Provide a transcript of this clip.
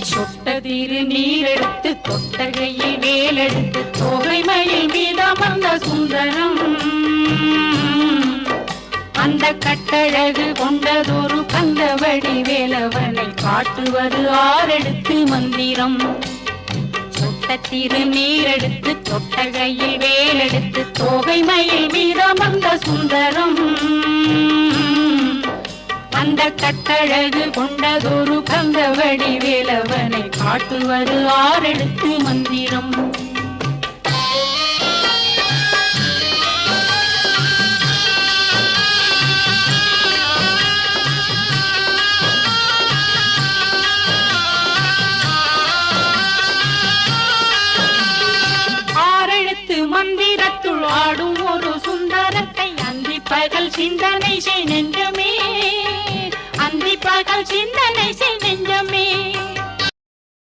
சொட்டதிரு நீரெடுத்து தொட்டகையில் வேலெடுத்து தொகை மயில் சுந்தரம். அந்த கட்டழகு கொண்டதொரு கந்தவடி வேலவனை காட்டுவது ஆறெடுத்து மந்திரம். சொட்டத்திரு நீரெடுத்து தொட்டகையில் வேலெடுத்து தொகைமயில் மயில் சுந்தரம். கட்டழகு கொண்டதொரு கந்தவடி வேலவனை காட்டுவது ஆரெடுத்து மந்திரம். மந்திரத்துள் ஆடும் ஒரு சுந்தரத்தை அந்தி பகல் சிந்தனை செய் நெஞ்சமே அந்தி பகல் சிந்தனை செய் நெஞ்சமே